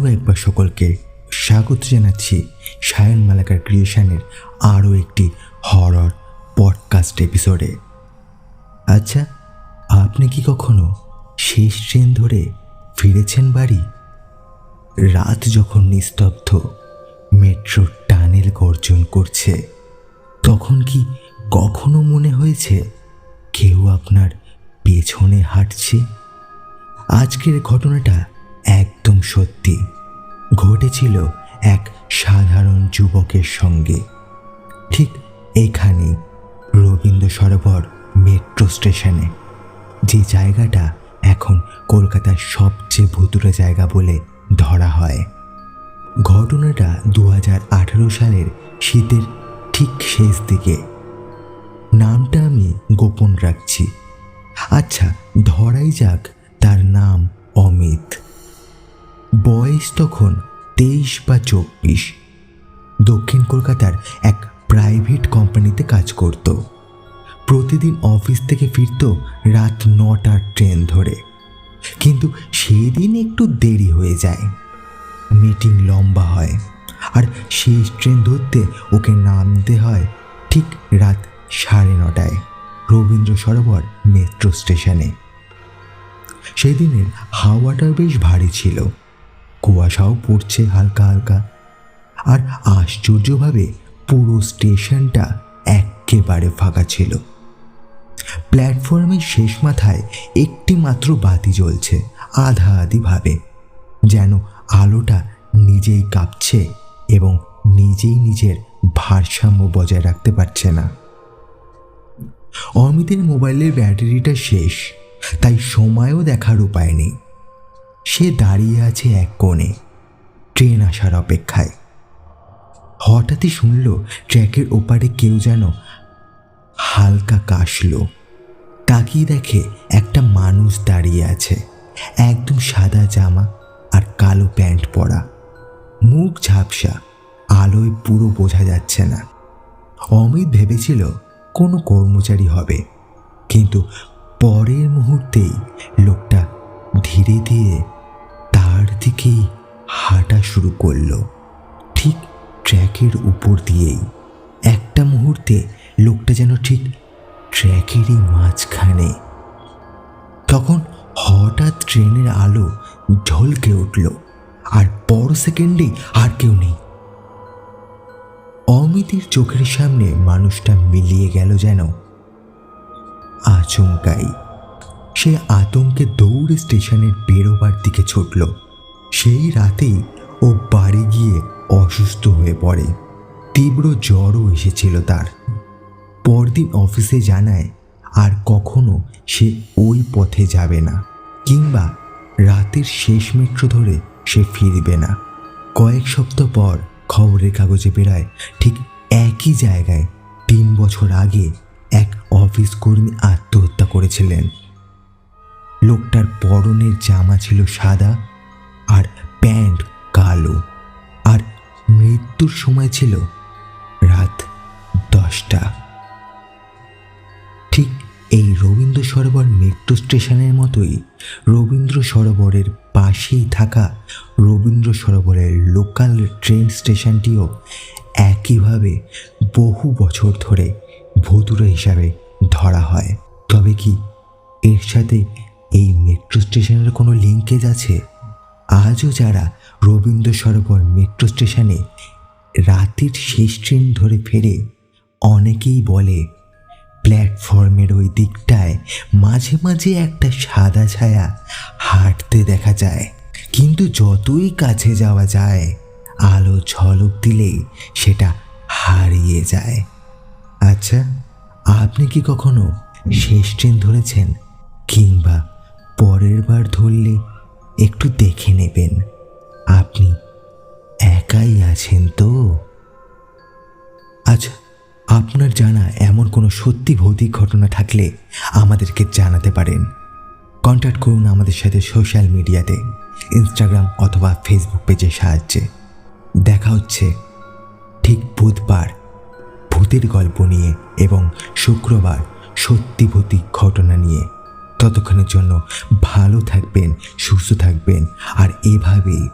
আরও একবার সকলকে স্বাগত জানাচ্ছি সায়ন মালাকার ক্রিয়েশনের আরও একটি হরর পডকাস্ট এপিসোডে। আচ্ছা আপনি কি কখনো শেষ ট্রেন ধরে ফিরেছেন বাড়ি? রাত যখন নিস্তব্ধ, মেট্রো টানেল গর্জন করছে। তখন কি কখনো মনে হয়েছে কেউ আপনার পেছনে হাঁটছে? আজকের ঘটনাটা একদম সত্যি ঘটেছিল এক সাধারণ যুবকের সঙ্গে। ঠিক এখানে রবীন্দ্র সরোবর মেট্রো স্টেশনে, যে জায়গাটা এখন কলকাতার সবচেয়ে ভুতুরে জায়গা বলে ধরা হয়। ঘটনাটা দু হাজার আঠারো সালের শীতের ঠিক শেষ দিকে। নামটা আমি গোপন রাখছি। আচ্ছা ধরাই যাক তার নাম অমিত। বয়স তখন তেইশ বা চব্বিশ। দক্ষিণ কলকাতার এক প্রাইভেট কোম্পানিতে কাজ করত। প্রতিদিন অফিস থেকে ফিরত রাত নটার ট্রেন ধরে। কিন্তু সেদিন একটু দেরি হয়ে যায়। মিটিং লম্বা হয় আর শেষ ট্রেন ধরতে ওকে নামতে হয় ঠিক রাত সাড়ে নটায় রবীন্দ্র সরোবর মেট্রো স্টেশনে। সেদিনের হাওয়াটা বেশ ভারী ছিল। কুয়াশাও পড়ছে হালকা হালকা। আর আশ্চর্যভাবে পুরো স্টেশনটা একেবারে ফাঁকা ছিল। প্ল্যাটফর্মের শেষ মাথায় একটি মাত্র বাতি জ্বলছে আধা আধিভাবে যেন আলোটা নিজেই কাঁপছে এবং নিজেই নিজের ভারসাম্য বজায় রাখতে পারছে না। অমিতের মোবাইলের ব্যাটারিটা শেষ, তাই সময়ও দেখার উপায় নেই। সে দাঁড়িয়ে আছে এক কোণে, ট্রেন আসার অপেক্ষায়। হঠাৎই শুনল ট্র্যাকের ওপারে কেউ যেন হালকা কাশলো। তাকিয়ে দেখে একটা মানুষ দাঁড়িয়ে আছে, একদম সাদা জামা আর কালো প্যান্ট পরা। মুখ ঝাপসা, আলোয় পুরো বোঝা যাচ্ছে না। অমিত ভেবেছিল কোনো কর্মচারী হবে, কিন্তু পরের মুহূর্তেই লোকটা ধীরে ধীরে তার দিকেই হাঁটা শুরু করল। ঠিক ট্র্যাকের উপর দিয়েই। একটা মুহূর্তে লোকটা যেন ঠিক ট্র্যাকেরই মাঝখানে। তখন হঠাৎ ট্রেনের আলো ঝলকে উঠল, আর পর সেকেন্ডেই আর কেউ নেই। অমিতের চোখের সামনে মানুষটা মিলিয়ে গেল যেন। আচমকাই সে আতঙ্কে দৌড়ে স্টেশনের বেরোবার দিকে ছুটল। সেই রাতেই ও বাড়ি গিয়ে অসুস্থ হয়ে পড়ে। তীব্র জ্বরও এসেছিল তার। পরদিন অফিসে জানায়, আর কখনো সে ওই পথে যাবে না, কিংবা রাতের শেষ মেট্রো ধরে সে ফিরবে না। কয়েক সপ্তাহ পর খবরের কাগজে বেরায়, ঠিক একই জায়গায় তিন বছর আগে এক অফিস কর্মী আত্মহত্যা করেছিলেন। লোকটার পরনের জামা ছিল সাদা আর প্যান্ট কালো। আর মৃত্যুর সময় ছিল রাত দশটা। ঠিক এই রবীন্দ্র সরোবর মেট্রো স্টেশনের মতোই রবীন্দ্র সরোবরের পাশেই থাকা রবীন্দ্র সরোবরের লোকাল ট্রেন স্টেশনটিও একইভাবে বহু বছর ধরে ভুতুরে হিসাবে ধরা হয়। তবে কি এর সাথে এই মেট্রো স্টেশনের কোনো লিঙ্কেজ আছে? আজও যারা রবীন্দ্র সরোবর মেট্রো স্টেশনে রাতের শেষ ট্রেন ধরে ফেরে, অনেকেই বলে প্ল্যাটফর্মের ওই দিকটায় মাঝে মাঝে একটা সাদা ছায়া হাঁটতে দেখা যায়। কিন্তু যতই কাছে যাওয়া যায়, আলো ঝলক দিলেই সেটা হারিয়ে যায়। আচ্ছা আপনি কি কখনো শেষ ট্রেন ধরেছেন কিংবা পরের বার ধরলে একটু দেখে নেবেন। আপনি একাই আছেন তো? আচ্ছা আপনার জানা এমন কোনো সত্যি ভৌতিক ঘটনা থাকলে আমাদেরকে জানাতে পারেন। কন্ট্যাক্ট করুন আমাদের সাথে সোশ্যাল মিডিয়াতে, ইনস্টাগ্রাম অথবা ফেসবুক পেজের সাহায্যে। দেখা হচ্ছে ঠিক বুধবার ভূতের গল্প নিয়ে এবং শুক্রবার সত্যি ভৌতিক ঘটনা নিয়ে। ততক্ষণের জন্য ভালো থাকবেন সুস্থ থাকবেন। আর এভাবেই